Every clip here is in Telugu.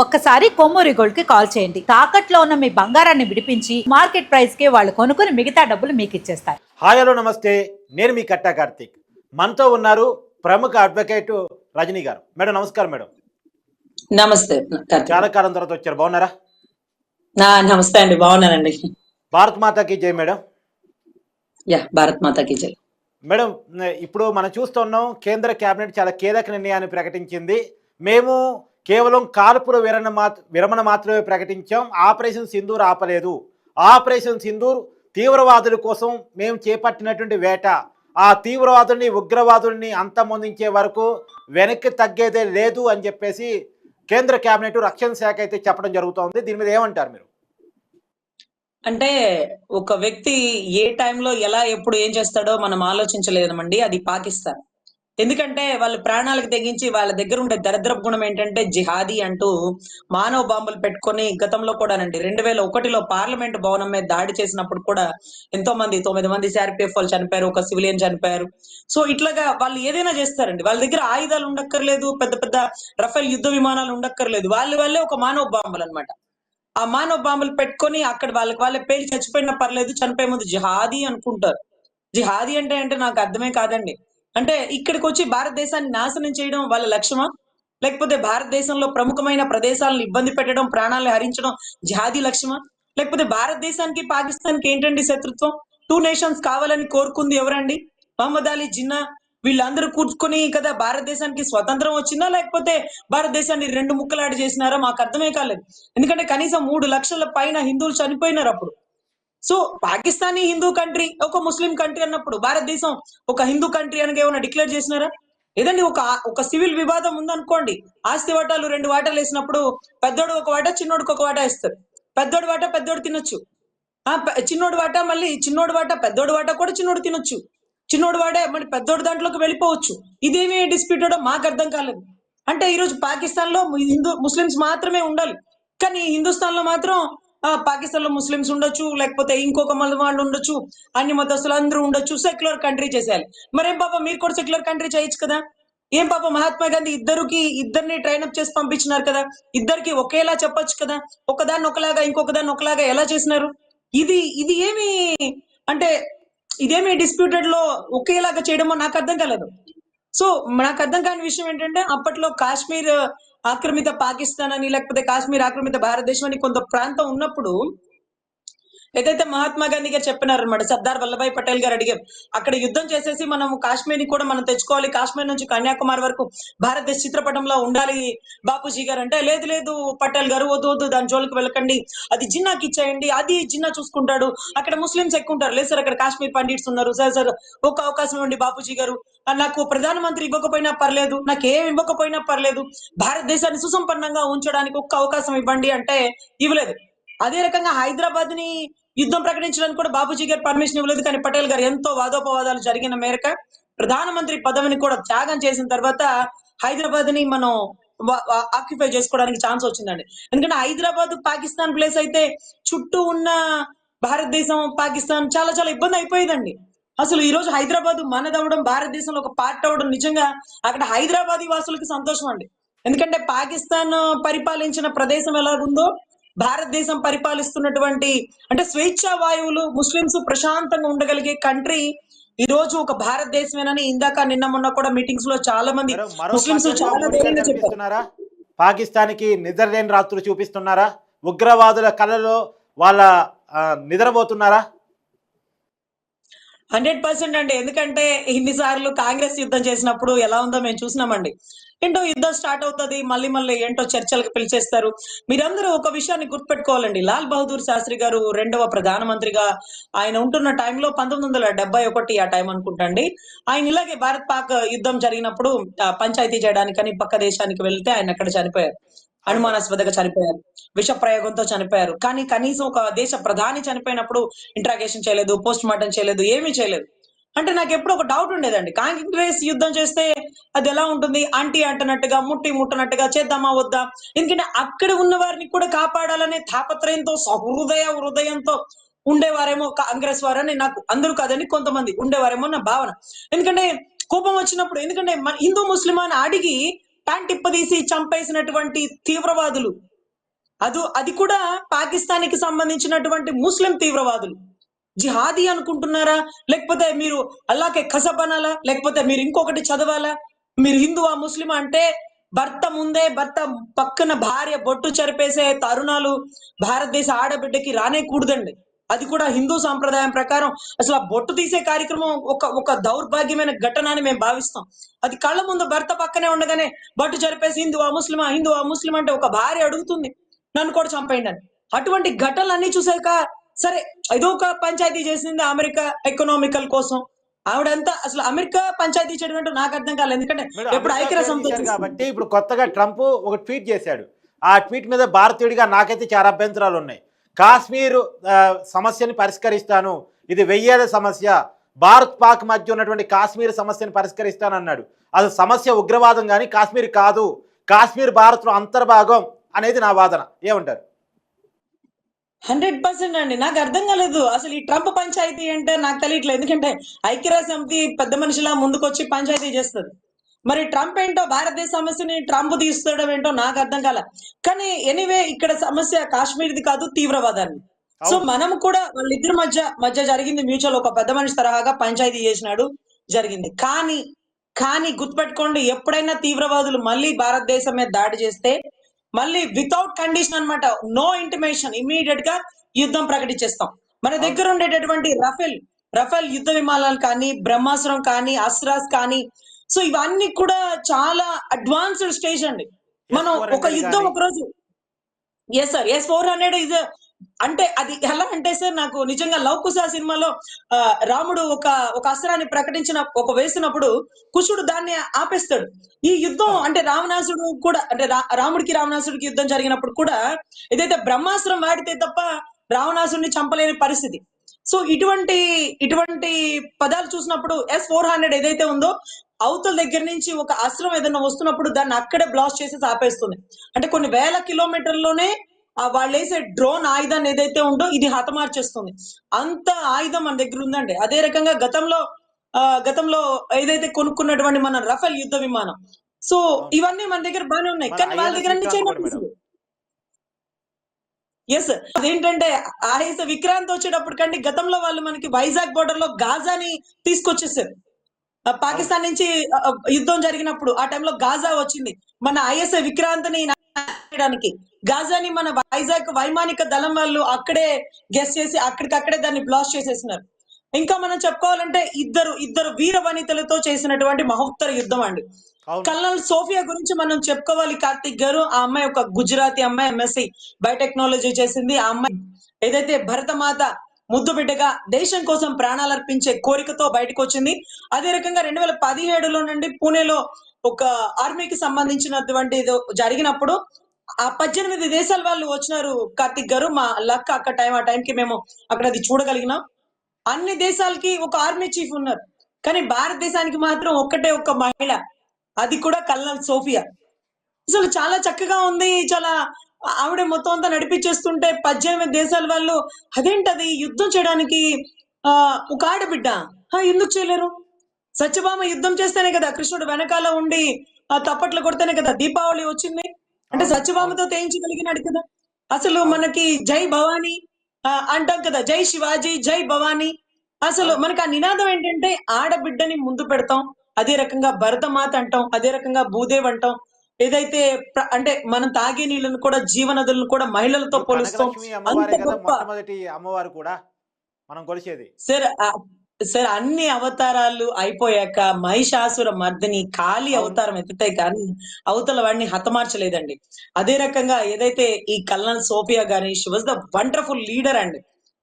ఒక్కసారి కొమ్మూరి గోల్డ్కి కాల్ చేయండి. తాకట్లో ఉన్న మీ బంగారాన్ని విడిపించి మార్కెట్ ప్రైస్కి వాళ్ళు కొనుక్కుని మిగతా డబ్బులు మీకు ఇచ్చేస్తారు. హాయ్ హలో నమస్తే. నేను మీ కట్టా కార్తీక్. మనతో ఉన్నారు ప్రముఖ అడ్వకేట్ రజనీ గారు. మేడం నమస్కారం మేడం. నమస్తే. కార్తీక్. చాలా కాలం తర్వాత వచ్చారు. బాగున్నారా? నా నమస్తే అండి. బాగున్నానండి. భారత్ మాతాకి జై మేడం. యా భారత్ మాతాకి జై. మేడం ఇప్పుడు మనం చూస్తున్నాం కేంద్ర కేబినెట్ చాలా కీలక నిర్ణయాన్ని ప్రకటించింది. మేము కేవలం కాల్పుల విరమణ మాత్ర విరమణ మాత్రమే ప్రకటించాం. ఆపరేషన్ సింధూర్ ఆపలేదు. ఆపరేషన్ సింధూర్ తీవ్రవాదుల కోసం మేము చేపట్టినటువంటి వేట. ఆ తీవ్రవాదుల్ని ఉగ్రవాదుల్ని అంతమొందించే వరకు వెనక్కి తగ్గేదే లేదు అని చెప్పేసి కేంద్ర కేబినెట్ రక్షణ శాఖ అయితే చెప్పడం జరుగుతోంది. దీని మీద ఏమంటారు మీరు? అంటే ఒక వ్యక్తి ఏ టైంలో ఎలా ఎప్పుడు ఏం చేస్తాడో మనం ఆలోచించలేదమండి. అది పాకిస్తాన్. ఎందుకంటే వాళ్ళ ప్రాణాలకు తెగించి వాళ్ళ దగ్గర ఉండే దరిద్ర గుణం ఏంటంటే జిహాదీ అంటూ మానవ బాంబులు పెట్టుకొని గతంలో కూడానండి. రెండు వేల ఒకటిలో పార్లమెంట్ భవనం మీద దాడి చేసినప్పుడు కూడా ఎంతో మంది తొమ్మిది మంది సిఆర్పిఎఫ్ వాళ్ళు చనిపోయారు ఒక సివిలియన్ చనిపోయారు. సో ఇట్లాగా వాళ్ళు ఏదైనా చేస్తారండి. వాళ్ళ దగ్గర ఆయుధాలు ఉండక్కర్లేదు పెద్ద పెద్ద రఫేల్ యుద్ధ విమానాలు ఉండక్కర్లేదు. వాళ్ళ వాళ్ళే ఒక మానవ బాంబులు అన్నమాట. ఆ మానవ బాంబులు పెట్టుకొని అక్కడ వాళ్ళకి వాళ్ళే పేరు చచ్చిపోయినా పర్లేదు చనిపోయే ముందు జిహాదీ అనుకుంటారు. జిహాదీ అంటే అంటే నాకు అర్థమే కాదండి. అంటే ఇక్కడికి వచ్చి భారతదేశాన్ని నాశనం చేయడం వాళ్ళ లక్ష్యమా? లేకపోతే భారతదేశంలో ప్రముఖమైన ప్రదేశాలను ఇబ్బంది పెట్టడం ప్రాణాలను హరించడం జాతి లక్ష్యమా? లేకపోతే భారతదేశానికి పాకిస్తాన్కి ఏంటండి శత్రుత్వం? టూ నేషన్స్ కావాలని కోరుకుంది ఎవరండి? మహమ్మద్ అలీ జిన్నా వీళ్ళందరూ కూర్చుకొని కదా భారతదేశానికి స్వతంత్రం వచ్చిందా? లేకపోతే భారతదేశాన్ని రెండు ముక్కలాడి చేసినారా? మాకు అర్థమే కాలేదు. ఎందుకంటే కనీసం మూడు లక్షల పైన హిందువులు చనిపోయినారు అప్పుడు. సో పాకిస్తానీ హిందూ కంట్రీ ఒక ముస్లిం కంట్రీ అన్నప్పుడు భారతదేశం ఒక హిందూ కంట్రీ అని ఏమైనా డిక్లేర్ చేసినారా? ఏదండి ఒక ఒక సివిల్ వివాదం ఉందనుకోండి ఆస్తి వాటాలు రెండు వాటాలు వేసినప్పుడు పెద్దోడు ఒక వాటా చిన్నోడికి ఒక వాటా ఇస్తారు పెద్దోడు వాటా పెద్దోడు తినొచ్చు. ఆ చిన్నోడు వాటా మళ్ళీ చిన్నోడు వాటా పెద్దోడు వాటా కూడా చిన్నోడు తినొచ్చు. చిన్నోడు వాడే మరి పెద్దోడు దాంట్లోకి వెళ్ళిపోవచ్చు. ఇదేమి డిస్ప్యూటెడ్ మాకు అర్థం కాలేదు. అంటే ఈరోజు పాకిస్తాన్లో హిందూ ముస్లిమ్స్ మాత్రమే ఉండాలి. కానీ హిందుస్థాన్లో మాత్రం పాకిస్తాన్లో ముస్లిమ్స్ ఉండొచ్చు లేకపోతే ఇంకొక మత వాళ్ళు ఉండొచ్చు అన్ని మతస్థులు అందరూ ఉండొచ్చు సెక్యులర్ కంట్రీ చేసేయాలి. మరేం పాప మీరు కూడా సెక్యులర్ కంట్రీ చేయొచ్చు కదా? ఏం పాప మహాత్మా గాంధీ ఇద్దరికి ఇద్దరిని ట్రైనప్ చేసి పంపించినారు కదా? ఇద్దరికి ఒకేలా చెప్పొచ్చు కదా? ఒకదాన్ని ఒకలాగా ఇంకొకదాన్ని ఒకలాగా ఎలా చేసినారు? ఇది ఇది ఏమి అంటే ఇదేమి డిస్ప్యూటెడ్లో ఒకేలాగా చేయడమో నాకు అర్థం కాలేదు. సో నాకు అర్థం కాని విషయం ఏంటంటే అప్పట్లో కాశ్మీర్ ఆక్రమిత పాకిస్తాన్ అని లేకపోతే కాశ్మీర్ ఆక్రమిత భారతదేశం అని కొంత ప్రాంతం ఉన్నప్పుడు ఏదైతే మహాత్మా గాంధీ గారు చెప్పినారు అనమాట సర్దార్ వల్లభాయ్ పటేల్ గారు అడిగారు అక్కడ యుద్ధం చేసేసి మనం కాశ్మీర్ని కూడా మనం తెచ్చుకోవాలి కాశ్మీర్ నుంచి కన్యాకుమారి వరకు భారతదేశ చిత్రపటంలో ఉండాలి బాపూజీ గారు అంటే లేదు లేదు పటేల్ గారు వద్దు వద్దు దాని జోలికి వెళ్ళకండి అది జిన్నాకి ఇచ్చేయండి అది జిన్నా చూసుకుంటాడు అక్కడ ముస్లింస్ ఎక్కువ ఉంటారు లేదు సార్ అక్కడ కాశ్మీర్ పండిట్స్ ఉన్నారు సార్ సార్ ఒక అవకాశం ఇవ్వండి బాపూజీ గారు నాకు ప్రధానమంత్రి ఇవ్వకపోయినా పర్లేదు నాకు ఏం ఇవ్వకపోయినా పర్లేదు భారతదేశాన్ని సుసంపన్నంగా ఉంచడానికి ఒక్క అవకాశం ఇవ్వండి అంటే ఇవ్వలేదు. అదే రకంగా హైదరాబాద్ని యుద్ధం ప్రకటించడానికి కూడా బాబుజీ గారు పర్మిషన్ ఇవ్వలేదు కానీ పటేల్ గారు ఎంతో వాదోపవాదాలు జరిగిన మేరకు ప్రధానమంత్రి పదవిని కూడా త్యాగం చేసిన తర్వాత హైదరాబాద్ని మనం ఆక్యుపై చేసుకోవడానికి ఛాన్స్ వచ్చిందండి. ఎందుకంటే హైదరాబాద్ పాకిస్తాన్ ప్లేస్ అయితే చుట్టూ ఉన్న భారతదేశం పాకిస్తాన్ చాలా చాలా ఇబ్బంది అయిపోయేదండి. అసలు ఈ రోజు హైదరాబాద్ మనదవడం భారతదేశంలో ఒక పార్ట్ అవడం నిజంగా అక్కడ హైదరాబాదీ వాసులకి సంతోషం అండి. ఎందుకంటే పాకిస్తాన్ పరిపాలించిన ప్రదేశం ఎలాగుందో భారతదేశం పరిపాలిస్తున్నటువంటి అంటే స్వేచ్ఛా వాయువులు ముస్లింస్ ప్రశాంతంగా ఉండగలిగే కంట్రీ ఈ రోజు ఒక భారతదేశమేనని ఇందాక నిన్న మొన్న కూడా మీటింగ్స్లో చాలా మంది ముస్లింస్ చాలా ధైర్యంగా కనిపిస్తున్నారా పాకిస్తాన్కి నిద్రలేని రాత్రులు చూపిస్తున్నారా? ఉగ్రవాదుల కళలో వాళ్ళ నిద్రపోతున్నారా? హండ్రెడ్ పర్సెంట్ అండి. ఎందుకంటే ఇన్నిసార్లు కాంగ్రెస్ యుద్ధం చేసినప్పుడు ఎలా ఉందో మేము చూసినామండి. ఏంటో యుద్ధం స్టార్ట్ అవుతుంది మళ్ళీ మళ్ళీ ఏంటో చర్చలకు పిలిచేస్తారు. మీరందరూ ఒక విషయాన్ని గుర్తుపెట్టుకోవాలండి. లాల్ బహదూర్ శాస్త్రి గారు రెండవ ప్రధానమంత్రిగా ఆయన ఉంటున్న టైంలో పంతొమ్మిది వందల డెబ్బై ఒకటి ఆ టైం అనుకుంటండి. ఆయన ఇలాగే భారత్ పాక్ యుద్ధం జరిగినప్పుడు పంచాయతీ చేయడానికని పక్క దేశానికి వెళ్తే ఆయన అక్కడ చనిపోయారు. అనుమానాస్పదగా చనిపోయారు విష ప్రయోగంతో చనిపోయారు. కానీ కనీసం ఒక దేశ ప్రధాని చనిపోయినప్పుడు ఇంట్రాగేషన్ చేయలేదు పోస్ట్ మార్టం చేయలేదు ఏమీ చేయలేదు. అంటే నాకు ఎప్పుడు ఒక డౌట్ ఉండేదండి. కాంగ్రెస్ యుద్ధం చేస్తే అది ఎలా ఉంటుంది? అంటీ అంటున్నట్టుగా ముట్టి ముట్టనట్టుగా చేద్దామా వద్దా? ఎందుకంటే అక్కడ ఉన్న వారిని కూడా కాపాడాలనే తాపత్రయంతో సహృదయ హృదయంతో ఉండేవారేమో కాంగ్రెస్ వారని నాకు అందరూ కాదని కొంతమంది ఉండేవారేమో నా భావన. ఎందుకంటే కోపం వచ్చినప్పుడు ఎందుకంటే మన హిందూ ముస్లిం అని అడిగి ప్యాంట్ ఇప్పదీసి చంపేసినటువంటి తీవ్రవాదులు. అది అది కూడా పాకిస్తాన్కి సంబంధించినటువంటి ముస్లిం తీవ్రవాదులు. జిహాదీ అనుకుంటున్నారా? లేకపోతే మీరు అల్లాకే కసబ్ అనాలా లేకపోతే మీరు ఇంకొకటి చదవాలా? మీరు హిందువా ముస్లిం అంటే భర్త ముందే భర్త పక్కన భార్య బొట్టు చెరిపేసే తరుణాలు భారతదేశ ఆడబిడ్డకి రానే కూడదండి. అది కూడా హిందూ సాంప్రదాయం ప్రకారం. అసలు ఆ బొట్టు తీసే కార్యక్రమం ఒక ఒక దౌర్భాగ్యమైన ఘటన అని మేము భావిస్తాం. అది కళ్ళ ముందు భర్త పక్కనే ఉండగానే బొట్టు చెరిపేసి హిందువా ముస్లిమా హిందువా ముస్లిం అంటే ఒక భార్య అడుగుతుంది. నన్ను కూడా చంపేయండి అని అటువంటి ఘటనలన్నీ చూసాక సరే ఏదో ఒక పంచాయతీ చేసింది అమెరికా ఎకనామికల్ కోసం. ఆవిడంతా అసలు అమెరికా పంచాయతీ చేయడం ఏంటో నాకు అర్థం కాలేదు. ఎందుకంటే ఎప్పుడు వచ్చేసింది. కాబట్టి ఇప్పుడు కొత్తగా ట్రంప్ ఒక ట్వీట్ చేశాడు. ఆ ట్వీట్ మీద భారతీయుడిగా నాకైతే చాలా అభ్యంతరాలు ఉన్నాయి. కాశ్మీర్ సమస్యని పరిష్కరిస్తాను. ఇది వెయ్యేద సమస్య. భారత్ పాక్ మధ్య ఉన్నటువంటి కాశ్మీర్ సమస్యను పరిష్కరిస్తాను అన్నాడు అది సమస్య ఉగ్రవాదం కానీ కాశ్మీర్ కాదు. కాశ్మీర్ భారత్లో అంతర్భాగం అనేది నా వాదన. ఏమంటారు? హండ్రెడ్ పర్సెంట్ అండి. నాకు అర్థం కాలేదు. అసలు ఈ ట్రంప్ పంచాయతీ అంటే నాకు తెలియట్లేదు ఎందుకంటే ఐక్యరాజ్య సమితి పెద్ద మనిషిలా ముందుకొచ్చి పంచాయతీ చేస్తుంది. మరి ట్రంప్ ఏంటో భారతదేశ సమస్యని ట్రంప్ తీసుకోవడం ఏంటో నాకు అర్థం కాల. కానీ ఎనీవే ఇక్కడ సమస్య కాశ్మీర్ది కాదు తీవ్రవాదాన్ని. సో. మనం కూడా వాళ్ళిద్దరి మధ్య మధ్య జరిగింది మ్యూచువల్ ఒక పెద్ద మనిషి తరహాగా పంచాయతీ చేసినాడు జరిగింది. కానీ కానీ గుర్తుపెట్టుకోండి ఎప్పుడైనా తీవ్రవాదులు మళ్ళీ భారతదేశం మీద దాడి చేస్తే మళ్ళీ వితౌట్ కండిషన్ అన్నమాట నో ఇంటిమేషన్ ఇమీడియట్గా యుద్ధం ప్రకటించేస్తాం. మన దగ్గర ఉండేటటువంటి రఫేల్ రఫేల్ యుద్ధ విమానాలు కానీ బ్రహ్మాస్త్రం కానీ అస్రాస్ కానీ సో ఇవన్నీ కూడా చాలా అడ్వాన్స్డ్ స్టేజ్ అండి. మనం ఒక S-400 యుద్ధం. ఒక రోజు yes sir S four hundred is అంటే అది ఎలా అంటే సార్ నాకు నిజంగా లవ్ కుశ సినిమాలో రాముడు ఒక ఒక అస్త్రాన్ని ప్రకటించిన ఒక వేసినప్పుడు కుషుడు దాన్ని ఆపేస్తాడు. ఈ యుద్ధం అంటే రావణాసుడు కూడా అంటే రా- రాముడికి రావణాసుడికి యుద్ధం జరిగినప్పుడు కూడా ఏదైతే బ్రహ్మాస్త్రం వాడితే తప్ప రావణాసుడిని చంపలేని పరిస్థితి. సో ఇటువంటి ఇటువంటి పదాలు చూసినప్పుడు ఎస్ ఫోర్ హండ్రెడ్ ఏదైతే ఉందో అవతల దగ్గర నుంచి ఒక అస్త్రం ఏదైనా వస్తున్నప్పుడు దాన్ని అక్కడే బ్లాస్ట్ చేసేసి ఆపేస్తుంది. అంటే కొన్ని వేల కిలోమీటర్లోనే ఆ వాళ్ళు వేసే డ్రోన్ ఆయుధాన్ని ఏదైతే ఉందో ఇది హతమార్చేస్తుంది. అంత ఆయుధం మన దగ్గర ఉందండి. అదే రకంగా గతంలో ఆ గతంలో ఏదైతే కొనుక్కున్నటువంటి మన రఫేల్ యుద్ధ విమానం. సో ఇవన్నీ మన దగ్గర బాగానే ఉన్నాయి. కానీ వాళ్ళ దగ్గర అన్ని. ఎస్ అదేంటంటే ఆర్ఎస్ విక్రాంత్ వచ్చేటప్పటికండి గతంలో వాళ్ళు మనకి వైజాగ్ బోర్డర్లో గాజాని తీసుకొచ్చేసారు. పాకిస్తాన్ నుంచి యుద్ధం జరిగినప్పుడు ఆ టైంలో గాజా వచ్చింది. మన ఐఎస్ఐ విక్రాంత్ని చేయడానికి. గాజాని మన వైజాగ్ వైమానిక దళం వాళ్ళు అక్కడే గెస్ట్ చేసి అక్కడికక్కడే దాన్ని బ్లాస్ట్ చేసేసినారు. ఇంకా మనం చెప్పుకోవాలంటే ఇద్దరు ఇద్దరు వీర వనితలతో చేసినటువంటి మహోత్తర యుద్ధం అండి. కల్నల్ సోఫియా గురించి మనం చెప్పుకోవాలి కార్తిక్ గారు. ఆ అమ్మాయి ఒక గుజరాతీ అమ్మాయి ఎంఎస్సి బయోటెక్నాలజీ చేసింది. ఆ అమ్మాయి ఏదైతే భరతమాత ముద్దు బిడ్డగా దేశం కోసం ప్రాణాలు అర్పించే కోరికతో బయటకు వచ్చింది అదే రకంగా రెండు వేల పదిహేడులో నుండి పూణేలో ఒక ఆర్మీకి సంబంధించినటువంటి జరిగినప్పుడు ఆ పద్దెనిమిది దేశాల వాళ్ళు వచ్చినారు కార్తిక్ గారు మా లక్ అక్కడ టైం ఆ టైంకి మేము అక్కడ అది చూడగలిగినాం. అన్ని దేశాలకి ఒక ఆర్మీ చీఫ్ ఉన్నారు. కానీ భారతదేశానికి మాత్రం ఒక్కటే ఒక్క మహిళ. అది కూడా కల్నల్ సోఫియా. అసలు చాలా చక్కగా ఉంది చాలా ఆవిడ మొత్తం అంతా నడిపించేస్తుంటే పద్దెనిమిది దేశాల వాళ్ళు అదేంటది యుద్ధం చేయడానికి ఆ ఒక ఆడబిడ్డ? ఎందుకు చేయలేరు? సత్యభామ యుద్ధం చేస్తేనే కదా కృష్ణుడు వెనకాల ఉండి ఆ తప్పట్లు కొడితేనే కదా దీపావళి వచ్చింది. అంటే సత్యభామతో తేయించగలిగినాడు కదా. అసలు మనకి జై భవానీ అంటాం కదా జై శివాజీ జై భవానీ. అసలు మనకి ఆ నినాదం ఏంటంటే ఆడబిడ్డని ముందు పెడతాం అదే రకంగా భరతమాత అంటాం అదే రకంగా భూదేవ్ అంటాం. ఏదైతే అంటే మనం తాగే నీళ్ళను కూడా జీవనదులను కూడా మహిళలతో పోలుస్తాం. అంత గొప్ప అమ్మవారు కూడా మనం కొలిచేది. సార్ సార్ అన్ని అవతారాలు అయిపోయాక మహిషాసుర మర్దిని కాళీ. అవతారం ఎత్తుతాయి కానీ అవతల వాడిని హతమార్చలేదండి. అదే రకంగా ఏదైతే ఈ కల్నల్ సోఫియా గాని she was the wonderful leader అండి.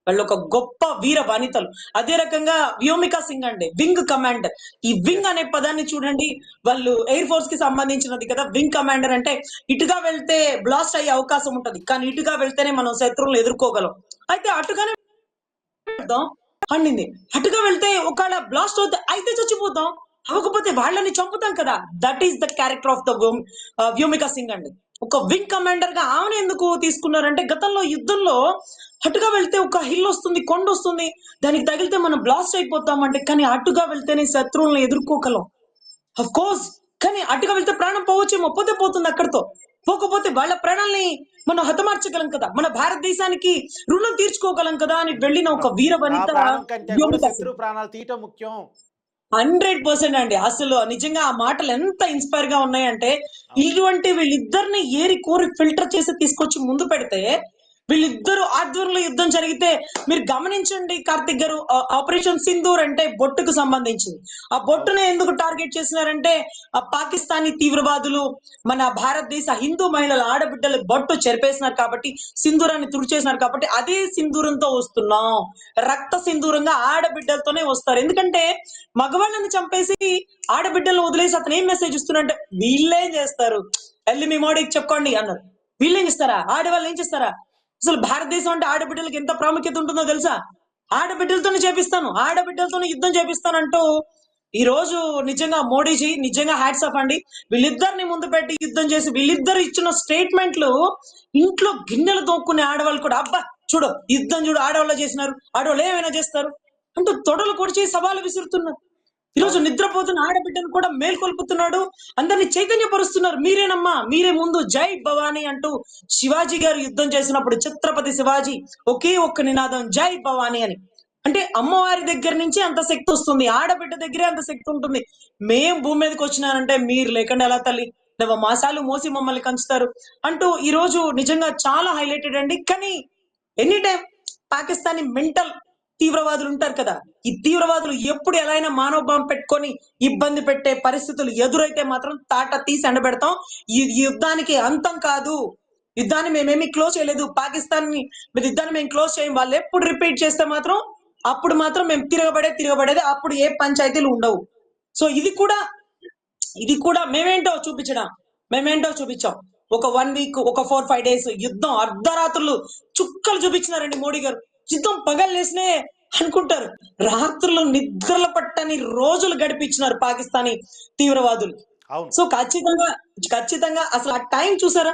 వాళ్ళు ఒక గొప్ప వీర వనితలు అదే రకంగా వ్యోమికా సింగ్ అండి వింగ్ కమాండర్. ఈ వింగ్ అనే పదాన్ని చూడండి వాళ్ళు ఎయిర్ ఫోర్స్కి సంబంధించినది కదా వింగ్ కమాండర్ అంటే ఇటుగా వెళ్తే బ్లాస్ట్ అయ్యే అవకాశం ఉంటది కానీ ఇటుగా వెళ్తేనే మనం శత్రువులను ఎదుర్కోగలం. అయితే అటుగానే పండింది. అటుగా వెళ్తే ఒకవేళ బ్లాస్ట్ అవుతే అయితే చచ్చిపోతాం అవ్వకపోతే వాళ్ళని చంపుతాం కదా. That is the character of the Vyomika Singh అండి. ఒక వింగ్ కమాండర్గా ఆమెను ఎందుకు తీసుకున్నారంటే గతంలో యుద్ధంలో అటుగా వెళ్తే ఒక హిల్ వస్తుంది కొండ వస్తుంది. దానికి తగిలితే మనం బ్లాస్ట్ అయిపోతాం అంటే కానీ అటుగా వెళ్తేనే శత్రువులను ఎదుర్కోగలం. అఫ్ కోర్స్ కానీ అటుగా వెళ్తే ప్రాణం పోవచ్చేమో పోతే పోతుంది అక్కడితో. పోకపోతే వాళ్ళ ప్రాణాల్ని మనం హతమార్చగలం కదా. మన భారతదేశానికి రుణం తీర్చుకోగలం కదా అని వెళ్ళిన ఒక వీర వనిత ప్రాణాలు తీయటం ముఖ్యం. హండ్రెడ్ పర్సెంట్ అండి. అసలు నిజంగా ఆ మాటలు ఎంత ఇన్స్పైర్గా ఉన్నాయంటే ఇటువంటి వీళ్ళిద్దరిని ఏరి కోరి ఫిల్టర్ చేసి తీసుకొచ్చి ముందు పెడితే వీళ్ళిద్దరు ఆధ్వర్యంలో యుద్ధం జరిగితే మీరు గమనించండి కార్తిక్ గారు ఆ ఆపరేషన్ సింధూర్ అంటే బొట్టుకు సంబంధించింది. ఆ బొట్టును ఎందుకు టార్గెట్ చేసినారంటే ఆ పాకిస్తానీ తీవ్రవాదులు మన భారతదేశ హిందూ మహిళల ఆడబిడ్డల బొట్టు చెరిపేసినారు కాబట్టి సింధూరాన్ని తుడిచేసినారు కాబట్టి అదే సింధూరంతో వస్తున్నాం. రక్త సింధూరంగా ఆడబిడ్డలతోనే వస్తారు. ఎందుకంటే మగవాళ్ళని చంపేసి ఆడబిడ్డలను వదిలేసి అతను ఏం మెసేజ్ ఇస్తున్నారంటే వీళ్ళేం చేస్తారు? వెళ్ళి మీ మోడీకి చెప్పుకోండి అన్నారు. వీళ్ళేం చేస్తారా? ఆడవాళ్ళు ఏం చేస్తారా? అసలు భారతదేశం అంటే ఆడబిడ్డలకి ఎంత ప్రాముఖ్యత ఉంటుందో తెలుసా? ఆడబిడ్డలతోనే చేపిస్తాను ఆడబిడ్డలతోనే యుద్ధం చేపిస్తానంటూ ఈ రోజు నిజంగా మోడీజీ నిజంగా హ్యాట్స్ ఆఫ్ అండి. వీళ్ళిద్దరిని ముందు పెట్టి యుద్ధం చేసి వీళ్ళిద్దరు ఇచ్చిన స్టేట్మెంట్లు ఇంట్లో గిన్నెలు తోక్కునే ఆడవాళ్ళు కూడా అబ్బా చూడు యుద్ధం చూడు ఆడవాళ్ళు చేసినారు ఆడవాళ్ళు ఏమైనా చేస్తారు? అంటూ తొడలు కొడిచి సవాలు విసురుతున్నారు. ఈ రోజు నిద్రపోతున్న ఆడబిడ్డను కూడా మేల్కొల్పుతున్నాడు. అందరిని చైతన్యపరుస్తున్నారు. మీరేనమ్మా మీరే ముందు జై భవానీ అంటూ శివాజీ గారు యుద్ధం చేసినప్పుడు ఛత్రపతి శివాజీ ఒకే ఒక్క నినాదం జై భవానీ అని. అంటే అమ్మవారి దగ్గర నుంచి అంత శక్తి వస్తుంది. ఆడబిడ్డ దగ్గరే అంత శక్తి ఉంటుంది. మేం భూమి మీదకి వచ్చినానంటే మీరు లేకుండా ఎలా తల్లి. నవ మాసాలు మోసి మమ్మల్ని కంచుతారు అంటూ ఈ రోజు నిజంగా చాలా హైలైటెడ్ అండి. కానీ ఎనీ టైం పాకిస్తానీ మెంటల్ తీవ్రవాదులు ఉంటారు కదా. ఈ తీవ్రవాదులు ఎప్పుడు ఎలా అయినా మానవ బాంబు పెట్టుకొని ఇబ్బంది పెట్టే పరిస్థితులు ఎదురైతే మాత్రం తాట తీసి ఎండబెడతాం. ఈ యుద్ధానికి అంతం కాదు. యుద్ధాన్ని మేమేమి క్లోజ్ చేయలేదు. పాకిస్తాన్ని మీరు యుద్ధాన్ని మేము క్లోజ్ చేయం. వాళ్ళు ఎప్పుడు రిపీట్ చేస్తే మాత్రం అప్పుడు మాత్రం మేము తిరగబడే తిరగబడేది అప్పుడు ఏ పంచాయతీలు ఉండవు. సో ఇది కూడా ఇది కూడా మేమేంటో చూపించడం. మేమేంటో చూపించాం. ఒక వన్ వీక్ ఒక ఫోర్ ఫైవ్ డేస్ యుద్ధం అర్ధరాత్రులు చుక్కలు చూపించినారండి మోడీ గారు. యుద్ధం పగలేసినే అనుకుంటారు. రాత్రులు నిద్రలు పట్టని రోజులు గడిపించినారు పాకిస్తానీ తీవ్రవాదులు. సో ఖచ్చితంగా ఖచ్చితంగా అసలు ఆ టైం చూసారా?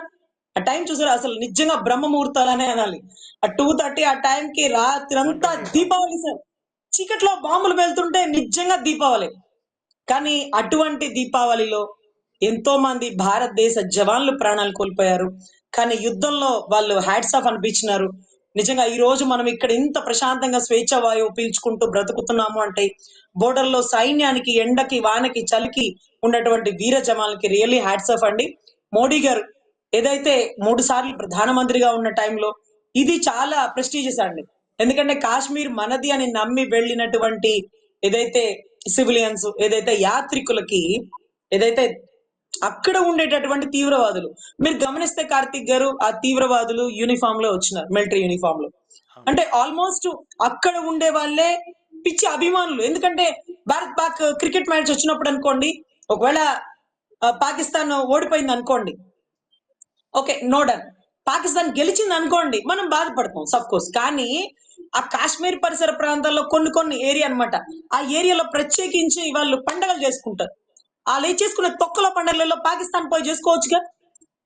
ఆ టైం చూసారా? అసలు నిజంగా బ్రహ్మ ముహూర్తాలనే అనాలి. ఆ టూ థర్టీ ఆ టైం కి రాత్రి అంతా దీపావళి సార్. చీకట్లో బాంబులు వెళ్తుంటే నిజంగా దీపావళి. కానీ అటువంటి దీపావళిలో ఎంతో మంది భారతదేశ జవాన్లు ప్రాణాలు కోల్పోయారు. కానీ యుద్ధంలో వాళ్ళు హ్యాట్స్ ఆఫ్ అనిపించినారు. నిజంగా ఈ రోజు మనం ఇక్కడ ఇంత ప్రశాంతంగా స్వేచ్ఛ వాయువు పీల్చుకుంటూ బ్రతుకుతున్నాము అంటే బోర్డర్లో సైన్యానికి ఎండకి వానకి చలికి ఉన్నటువంటి వీర జమాలకి రియల్లీ హ్యాట్స్ ఆఫ్ అండి. మోడీ గారు ఏదైతే మూడు సార్లు ప్రధానమంత్రిగా ఉన్న టైంలో ఇది చాలా ప్రెస్టీజియస్ అండి. ఎందుకంటే కాశ్మీర్ మనది అని నమ్మి వెళ్ళినటువంటి ఏదైతే సివిలియన్స్ ఏదైతే యాత్రికులకి ఏదైతే అక్కడ ఉండేటటువంటి తీవ్రవాదులు. మీరు గమనిస్తే కార్తిక్ గారు ఆ తీవ్రవాదులు యూనిఫామ్లో వచ్చినారు మిలిటరీ యూనిఫామ్లో. అంటే ఆల్మోస్ట్ అక్కడ ఉండే వాళ్ళే పిచ్చి అభిమానులు. ఎందుకంటే భారత్ పాక్ క్రికెట్ మ్యాచ్ వచ్చినప్పుడు అనుకోండి ఒకవేళ పాకిస్తాన్ ఓడిపోయింది అనుకోండి. ఓకే నో డన్ పాకిస్తాన్ గెలిచింది అనుకోండి మనం బాధపడతాం సఫ్ కోర్స్ కానీ ఆ కాశ్మీర్ పరిసర ప్రాంతాల్లో కొన్ని కొన్ని ఏరియా అన్నమాట. ఆ ఏరియాలో ప్రత్యేకించి వాళ్ళు పండగలు చేసుకుంటారు. వాళ్ళు చేసుకునే తొక్కల పండుగలలో పాకిస్తాన్ పోయి చేసుకోవచ్చుగా.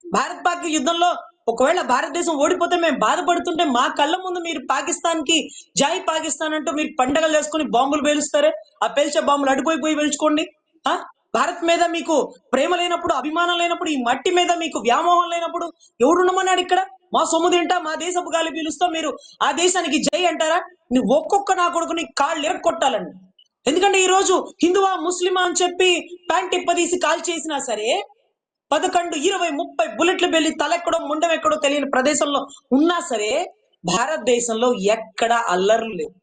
భారత్ పాక్ యుద్ధంలో ఒకవేళ భారతదేశం ఓడిపోతే మేము బాధపడుతుంటే మా కళ్ళ ముందు మీరు పాకిస్తాన్కి జై పాకిస్తాన్ అంటూ మీరు పండగలు చేసుకుని బాంబులు పేలుస్తారే? ఆ పేల్చే బాంబులు అడిపోయి పోయి పేల్చుకోండి. ఆ? భారత్ మీద మీకు ప్రేమ లేనప్పుడు అభిమానం లేనప్పుడు ఈ మట్టి మీద మీకు వ్యామోహం లేనప్పుడు ఎవరుండమన్నాడు ఇక్కడ? మా సొమ్ము తింటా మా దేశపు గాలి పీలుస్తా మీరు ఆ దేశానికి జై అంటారా? నువ్వు ఒక్కొక్క నా కొడుకుని కాళ్ళు ఏడు కొట్టాలండి ఎందుకంటే ఈ రోజు హిందువా ముస్లిమా అని చెప్పి ప్యాంట్ ఇప్పదీసి కాల్ చేసినా సరే పదకొండు ఇరవై ముప్పై బుల్లెట్లు వెళ్ళి తలెక్కడో ముండం ఎక్కడో తెలియని ప్రదేశంలో ఉన్నా సరే భారతదేశంలో ఎక్కడ అల్లర్లు లేవు.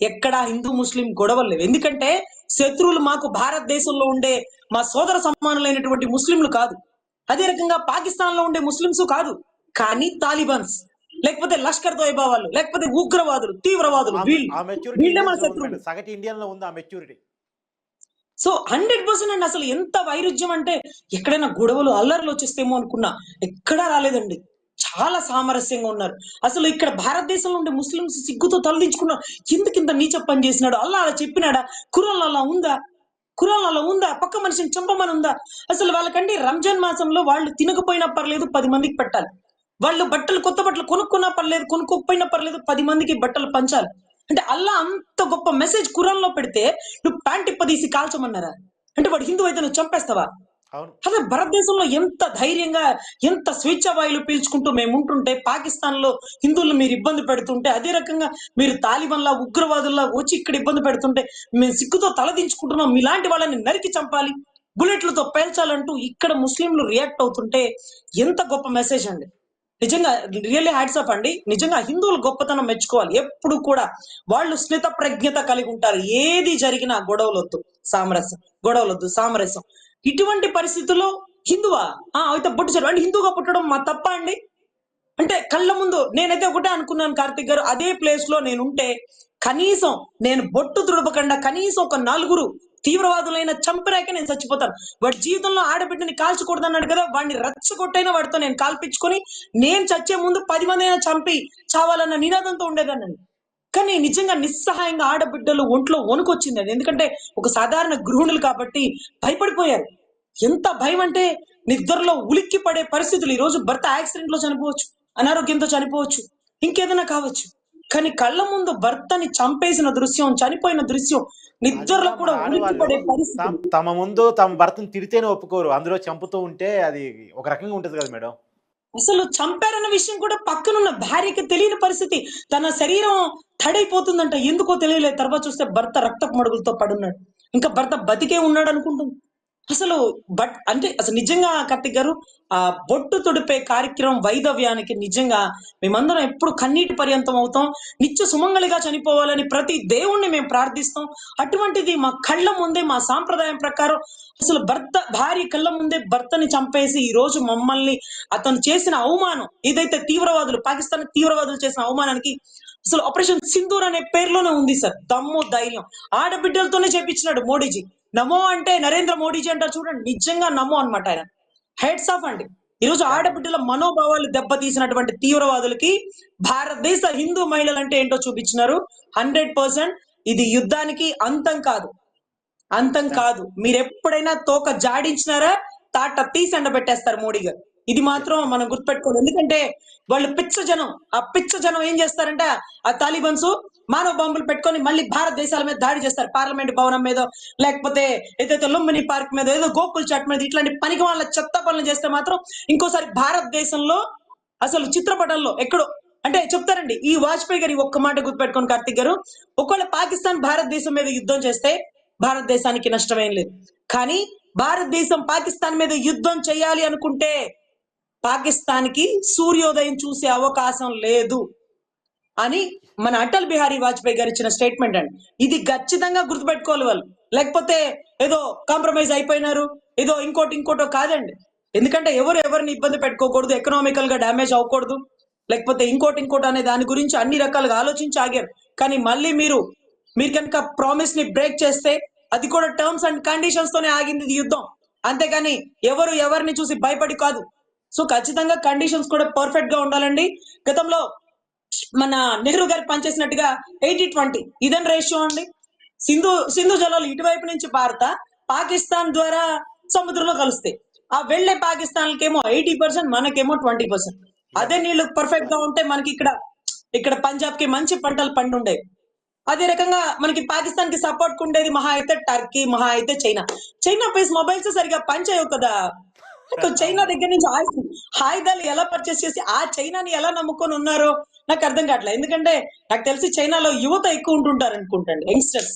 ఎక్కడ హిందూ ముస్లిం గొడవలు లేవు. ఎందుకంటే శత్రువులు మాకు భారతదేశంలో ఉండే మా సోదర సమానులైనటువంటి ముస్లింలు కాదు. అదే రకంగా పాకిస్తాన్లో ఉండే ముస్లింస్ కాదు. కానీ తాలిబాన్స్. లేకపోతే లష్కర్ తోయబా వాళ్ళు లేకపోతే ఉగ్రవాదులు తీవ్రవాదులు సగటు ఇండియన్లో ఉంది ఆ మెచ్యూరిటీ సో హండ్రెడ్ పర్సెంట్ అండి అసలు ఎంత వైరుధ్యం అంటే ఎక్కడైనా గొడవలు అల్లర్లు వచ్చేస్తేమో అనుకున్నా ఎక్కడా రాలేదండి. చాలా సామరస్యంగా ఉన్నారు. అసలు ఇక్కడ భారతదేశంలో ఉండే ముస్లింస్ సిగ్గుతో తలదించుకున్నారు ఎందుకు ఇంత నీచ పని చేసినాడు? అల్లా అలా చెప్పినాడా? కురాన్ అలా ఉందా? కురాన్ అలా ఉందా? పక్క మనిషిని చంపమని ఉందా? అసలు వాళ్ళకంటే రంజాన్ మాసంలో వాళ్ళు తినకపోయినా పర్లేదు పది మందికి పెట్టాలి. వాళ్ళు బట్టలు కొత్త బట్టలు కొనుక్కున్నా పర్లేదు కొనుక్కోకపోయినా పర్లేదు పది మందికి బట్టలు పంచాలి. అంటే అల్లా అంత గొప్ప మెసేజ్ కురాన్లో పెడితే నువ్వు ప్యాంట్ ఇప్పదీసి కాల్చమన్నారా? అంటే వాడు హిందూ అయితే నువ్వు చంపేస్తావా? అదే భారతదేశంలో ఎంత ధైర్యంగా ఎంత స్వేచ్ఛ వాయులు పీల్చుకుంటూ మేము ఉంటుంటే పాకిస్తాన్లో హిందువులు మీరు ఇబ్బంది పెడుతుంటే అదే రకంగా మీరు తాలిబన్లా ఉగ్రవాదుల్లా వచ్చి ఇక్కడ ఇబ్బంది పెడుతుంటే మేము సిగ్గుతో తలదించుకుంటున్నాం మీలాంటి వాళ్ళని నరికి చంపాలి బుల్లెట్లతో పేల్చాలంటూ ఇక్కడ ముస్లింలు రియాక్ట్ అవుతుంటే ఎంత గొప్ప మెసేజ్ అండి. నిజంగా రియల్లీ హ్యాట్స్ ఆఫ్ అండి. నిజంగా హిందువులు గొప్పతనం మెచ్చుకోవాలి. ఎప్పుడు కూడా వాళ్ళు స్మిత ప్రజ్ఞత కలిగి ఉంటారు. ఏది జరిగినా గొడవలొద్దు. సామరస్యం. గొడవలొద్దు. సామరస్యం. ఇటువంటి పరిస్థితుల్లో హిందువా? ఆ, అయితే పుట్టించారు అంటే హిందువుగా పుట్టడం మా తప్ప అండి? అంటే కళ్ళ ముందు నేనైతే ఒకటే అనుకున్నాను కార్తిక్ గారు. అదే ప్లేస్లో నేను ఉంటే కనీసం నేను బొట్టు తుడపకుండా కనీసం ఒక నలుగురు తీవ్రవాదులైన చంపినాక నేను చచ్చిపోతాను. వాడి జీవితంలో ఆడబిడ్డని కాల్చకూడదన్నాడు కదా వాడిని రచ్చగొట్టైనా వాడితో నేను కాల్పించుకొని నేను చచ్చే ముందు పది మంది అయినా చంపి చావాలన్న నినాదంతో ఉండేదాన్ని. కానీ నిజంగా నిస్సహాయంగా ఆడబిడ్డలు ఒంట్లో వణుకొచ్చిందండి ఎందుకంటే ఒక సాధారణ గృహిణులు కాబట్టి భయపడిపోయారు. ఎంత భయం అంటే నిద్రలో ఉలిక్కి పడే పరిస్థితులు. ఈ రోజు భర్త యాక్సిడెంట్లో చనిపోవచ్చు అనారోగ్యంతో చనిపోవచ్చు ఇంకేదైనా కావచ్చు. కానీ కళ్ళ ముందు భర్తని చంపేసిన దృశ్యం చనిపోయిన దృశ్యం నిద్రలో కూడా మన ఉలిక్కి ఆడవాళ్ళు పడే పరిస్థితి. తమ- తమ ముందు తమ భర్తను తిడితేనే ఒప్పుకోరు. అందులో చంపుతూ ఉంటే అది ఒక రకంగా ఉంటుంది కదా మేడం. అసలు చంపారన్న విషయం కూడా పక్కనున్న భార్యకి తెలియని పరిస్థితి. తన శరీరం తడైపోతుందంట. ఎందుకో తెలియలేదు. తర్వాత చూస్తే భర్త రక్తపు మడుగులతో పడున్నాడు. ఇంకా భర్త బతికే ఉన్నాడు అనుకుంటుంది అసలు బట్ అంటే అసలు నిజంగా కార్తిక్ గారు ఆ బొట్టు తుడిపే కార్యక్రమం వైదవ్యానికి నిజంగా మేమందరం ఎప్పుడు కన్నీటి పర్యంతం అవుతాం. నిత్య సుమంగళిగా చనిపోవాలని ప్రతి దేవుణ్ణి మేము ప్రార్థిస్తాం. అటువంటిది మా కళ్ళ ముందే మా సాంప్రదాయం ప్రకారం అసలు భర్త భార్య కళ్ళ ముందే భర్తని చంపేసి ఈ రోజు మమ్మల్ని అతను చేసిన అవమానం ఏదైతే తీవ్రవాదులు పాకిస్తాన్ తీవ్రవాదులు చేసిన అవమానానికి అసలు ఆపరేషన్ సింధూర్ అనే పేరులోనే ఉంది సార్. దమ్ము ధైర్యం. ఆడబిడ్డలతోనే చేపించినాడు మోడీజీ. నమో అంటే నరేంద్ర మోడీజీ అంటారు చూడండి. నిజంగా నమో అన్నమాట ఆయన. హెడ్స్ ఆఫ్ అండి. ఈరోజు ఆడబిడ్డల మనోభావాలు దెబ్బతీసినటువంటి తీవ్రవాదులకి భారతదేశ హిందూ మహిళలు అంటే ఏంటో చూపించినారు. హండ్రెడ్ పర్సెంట్ ఇది యుద్ధానికి అంతం కాదు. అంతం కాదు. మీరు ఎప్పుడైనా తోక జాడించినారా? తాట తీసి ఎండబెట్టేస్తారు మోడీ గారు. ఇది మాత్రం మనం గుర్తుపెట్టుకోవాలి. ఎందుకంటే వాళ్ళు పిచ్చ జనం ఆ పిచ్చ జనం ఏం చేస్తారంటే? ఆ తాలిబన్స్ మానవ బాంబులు పెట్టుకొని మళ్ళీ భారతదేశాల మీద దాడి చేస్తారు. పార్లమెంట్ భవనం మీద లేకపోతే ఏదైతే లుంబిని పార్క్ మీద ఏదో గోకుల్ చాట్ మీద ఇట్లాంటి పనికి వాళ్ళ చెత్త పనులు చేస్తే మాత్రం ఇంకోసారి భారతదేశంలో అసలు చిత్రపటంలో ఎక్కడో అంటే చెప్తారండి ఈ వాజ్పేయి గారి ఒక్క మాట గుర్తుపెట్టుకోండి కార్తిక్ గారు. ఒకవేళ పాకిస్తాన్ భారతదేశం మీద యుద్ధం చేస్తే భారతదేశానికి నష్టమేం లేదు. కానీ భారతదేశం పాకిస్తాన్ మీద యుద్ధం చేయాలి అనుకుంటే పాకిస్తాన్కి సూర్యోదయం చూసే అవకాశం లేదు అని మన అటల్ బిహారీ వాజ్పేయి గారు ఇచ్చిన స్టేట్మెంట్ అండి. ఇది ఖచ్చితంగా గుర్తుపెట్టుకోవాలి వాళ్ళు. లేకపోతే ఏదో కాంప్రమైజ్ అయిపోయినారు. ఏదో ఇంకోటి ఇంకోటో కాదండి. ఎందుకంటే ఎవరు ఎవరిని ఇబ్బంది పెట్టుకోకూడదు. ఎకనామికల్గా డ్యామేజ్ అవ్వకూడదు. లేకపోతే ఇంకోటి ఇంకోటి అనే దాని గురించి అన్ని రకాలుగా ఆలోచించి ఆగారు. కానీ మళ్ళీ మీరు మీరు కనుక ప్రామిస్ని బ్రేక్ చేస్తే అది కూడా టర్మ్స్ అండ్ కండిషన్స్ తోనే ఆగింది ఇది యుద్ధం. అంతేకాని ఎవరు ఎవరిని చూసి భయపడి కాదు. సో ఖచ్చితంగా కండిషన్స్ కూడా పర్ఫెక్ట్గా ఉండాలండి. గతంలో మన నెహ్రూ గారు పనిచేసినట్టుగా ఎయిటీ ట్వంటీ ఇదన్ రేషియో అండి. సింధు సింధు జలాలు ఇటువైపు నుంచి భారత పాకిస్తాన్ ద్వారా సముద్రంలో కలుస్తాయి. ఆ వెళ్ళే పాకిస్తాన్లకేమో ఎయిటీ పర్సెంట్ మనకేమో ట్వంటీ పర్సెంట్. అదే నీళ్ళు పర్ఫెక్ట్గా ఉంటే మనకి ఇక్కడ ఇక్కడ పంజాబ్కి మంచి పంటలు పండుండేవి అదే రకంగా మనకి పాకిస్తాన్కి సపోర్ట్ ఉండేది మహా అయితే టర్కీ మహా అయితే చైనా. చైనా బేస్ మొబైల్స్ సరిగా పనిచేయవు కదా. చైనా దగ్గర నుంచి ఆయుధ ఆయుధాలు ఎలా పర్చేస్ చేసి ఆ చైనాని ఎలా నమ్ముకొని ఉన్నారో నాకు అర్థం కావట్లేదు. ఎందుకంటే నాకు తెలిసి చైనాలో యువత ఎక్కువ ఉంటుంటారు అనుకుంటండి యంగ్స్టర్స్.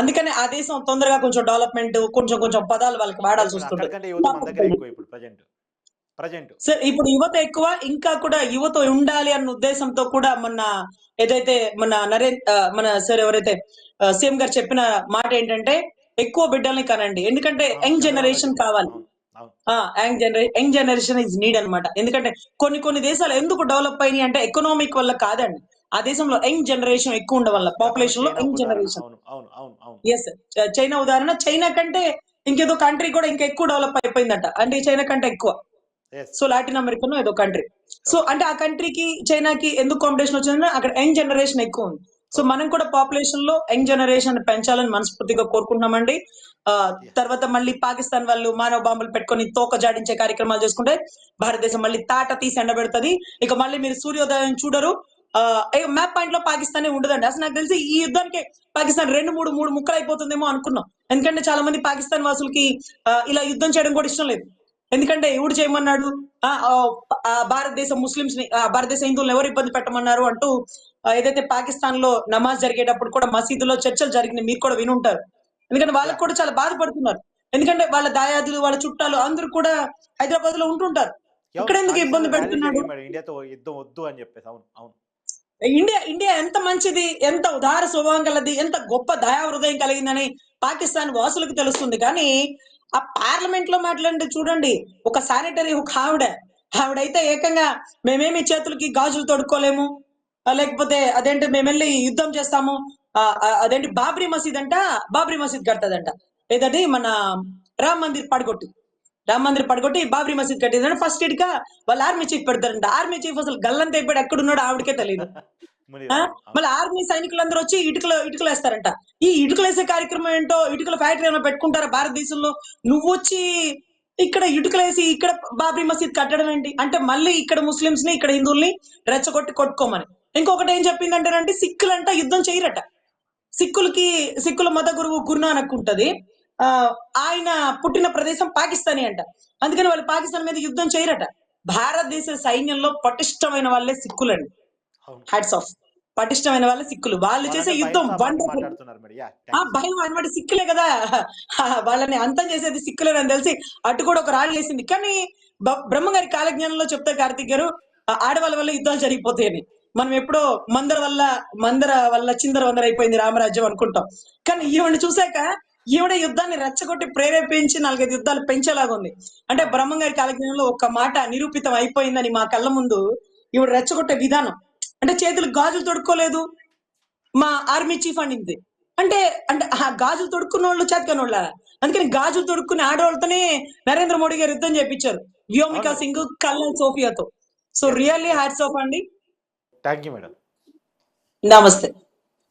అందుకనే ఆ దేశం తొందరగా కొంచెం డెవలప్మెంట్ కొంచెం కొంచెం పదాలు వాళ్ళకి వాడాల్సి వస్తుంది మన సార్ ఇప్పుడు యువత ఎక్కువ ఇంకా కూడా యువత ఉండాలి అన్న ఉద్దేశంతో కూడా మొన్న ఏదైతే మన నరేంద్ర మన సార్ ఎవరైతే సీఎం గారు చెప్పిన మాట ఏంటంటే ఎక్కువ బిడ్డల్ని కనండి. ఎందుకంటే యంగ్ జనరేషన్ కావాలి. Young generation young generation is need అన్నమాట. ఎందుకంటే కొన్ని కొన్ని దేశాలు ఎందుకు డెవలప్ అయినాయి అంటే ఎకనామిక్ వల్ల కాదండి. ఆ దేశంలో యంగ్ జనరేషన్ ఎక్కువ ఉండడం వల్ల పాపులేషన్లో యంగ్ జనరేషన్. ఎస్ చైనా ఉదాహరణ చైనా కంటే ఇంకేదో కంట్రీ కూడా ఇంకా ఎక్కువ డెవలప్ అయిపోయిందట. అంటే చైనా కంటే ఎక్కువ. సో లాటిన్ అమెరికాలో ఏదో కంట్రీ సో అంటే ఆ కంట్రీకి చైనాకి ఎందుకు కాంపిటీషన్ వచ్చిందంటే అక్కడ యంగ్ జనరేషన్ ఎక్కువ ఉంది. సో మనం కూడా పాపులేషన్లో యంగ్ జనరేషన్ పెంచాలని మనస్ఫూర్తిగా కోరుకుంటున్నామండి. ఆ తర్వాత మళ్ళీ పాకిస్తాన్ వాళ్ళు మానవ బాంబులు పెట్టుకొని తోక జాడించే కార్యక్రమాలు చేసుకుంటే భారతదేశం మళ్ళీ తాట తీసి ఎండబెడుతుంది. ఇక మళ్ళీ మీరు సూర్యోదయం చూడరు. మ్యాప్ పాయింట్లో పాకిస్తాన్ ఉండదండి. అసలు నాకు తెలిసి ఈ యుద్ధానికి పాకిస్తాన్ రెండు మూడు మూడు ముక్కలు అయిపోతుందేమో అనుకున్నాం. ఎందుకంటే చాలా మంది పాకిస్తాన్ వాసులకి ఇలా యుద్ధం చేయడం కూడా ఇష్టం లేదు. ఎందుకంటే ఎవడు చేయమన్నాడు? ఆ, ఆ, ఆ, భారతదేశం ముస్లింస్ని భారతదేశ హిందువులను ఎవరు ఇబ్బంది పెట్టమన్నారు అంటూ ఏదైతే పాకిస్తాన్లో నమాజ్ జరిగేటప్పుడు కూడా మసీదులో చర్చలు జరిగినాయి మీరు కూడా వినుంటారు. ఎందుకంటే వాళ్ళకి కూడా చాలా బాధపడుతున్నారు. ఎందుకంటే వాళ్ళ దాయాదులు వాళ్ళ చుట్టాలు అందరూ కూడా హైదరాబాద్లో ఉంటుంటారు ఇక్కడ ఎందుకు ఇబ్బంది పెడుతున్నాడు ఇండియాతో యుద్ధం వద్దు అని చెప్పేసి. అవును అవును. ఇండియా ఇండియా ఎంత మంచిది ఎంత ఉదార స్వభావం కలది ఎంత గొప్ప దయా హృదయం కలిగిందని పాకిస్తాన్ వాసులకు తెలుస్తుంది. కానీ ఆ పార్లమెంట్లో మాట్లాడి చూడండి. ఒక శానిటరీ ఒక ఆవిడ. ఆవిడైతే ఏకంగా మేమేమి చేతులకి గాజులు తొడుక్కోలేము. లేకపోతే అదేంటి మేమెళ్ళి యుద్ధం చేస్తాము. ఆ, అదేంటి బాబ్రీ మసీద్ అంట బాబ్రీ మసీద్ కడతదంట. ఏదండి మన రామ్ మందిర్ పడగొట్టి. రామ్ మందిర్ పడగొట్టి బాబ్రీ మసీద్ కట్టిందంటే. ఫస్ట్ ఇటుక వాళ్ళు ఆర్మీ చీఫ్ పెడతారంట. ఆర్మీ చీఫ్ అసలు గల్లంత అయిపోయాడు. ఎక్కడున్నాడు ఆవిడకే తెలియదు మళ్ళీ ఆర్మీ సైనికులందరూ వచ్చి ఇటుకలు ఇటుకలు వేస్తారంట. ఈ ఇటుకలు వేసే కార్యక్రమం ఏంటో ఇటుకల ఫ్యాక్టరీ ఏమైనా పెట్టుకుంటారా భారతదేశంలో? నువ్వు వచ్చి ఇక్కడ ఇటుకలు వేసి ఇక్కడ బాబ్రీ మసీద్ కట్టడం ఏంటి? అంటే మళ్ళీ ఇక్కడ ముస్లింస్ని ఇక్కడ హిందువుల్ని రెచ్చగొట్టి కొట్టుకోమని. ఇంకొకటి ఏం చెప్పిందంటేనంటే సిక్కులంట యుద్ధం చేయరట. సిక్కులకి సిక్కుల మత గురువు గురునానక్ ఉంటది. ఆ ఆయన పుట్టిన ప్రదేశం పాకిస్తానీ అంట. అందుకని వాళ్ళు పాకిస్తాన్ మీద యుద్ధం చేయరట. భారతదేశ సైన్యంలో పటిష్టమైన వాళ్ళే సిక్కులండి. హ్యాట్స్ ఆఫ్ పటిష్టమైన వాళ్ళే సిక్కులు. వాళ్ళు చేసే యుద్ధం వండర్ఫుల్. ఆ భయం అనమాట సిక్కులే కదా. వాళ్ళని అంతం చేసేది సిక్కులేనని తెలిసి అటు కూడా ఒక రాళ్ళు వేసింది కానీ బ్రహ్మగారి కాలజ్ఞానంలో చెప్తే కార్తీక్ గారు ఆడవాళ్ళ వల్ల యుద్ధాలు జరిగిపోతాయని. మనం ఎప్పుడో మందర వల్ల మందర వల్ల చిందర వందర అయిపోయింది రామరాజ్యం అనుకుంటాం. కానీ ఈవిడ చూశాక ఈవిడ యుద్ధాన్ని రెచ్చగొట్టి ప్రేరేపించి నాలుగైదు యుద్ధాలు పెంచేలాగా ఉంది. అంటే బ్రహ్మంగారి కాలజ్ఞానంలో ఒక మాట నిరూపితం అయిపోయిందని మా కళ్ళ ముందు ఈవిడ రెచ్చగొట్టే విధానం. అంటే చేతులు గాజులు తొడుక్కోలేదు. మా ఆర్మీ చీఫ్ అనింది. అంటే అంటే ఆ గాజులు తొడుక్కున్న వాళ్ళు చేతకనోళ్ళ? అందుకని గాజులు తొడుక్కునే ఆడవాళ్ళతోనే నరేంద్ర మోడీ గారు యుద్ధం చేపించారు వ్యోమికా. సింగ్ కల్నల్ సోఫియాతో. సో రియల్లీ హ్యాట్స్ ఆఫ్ అండి. Thank you madam. నమస్తే.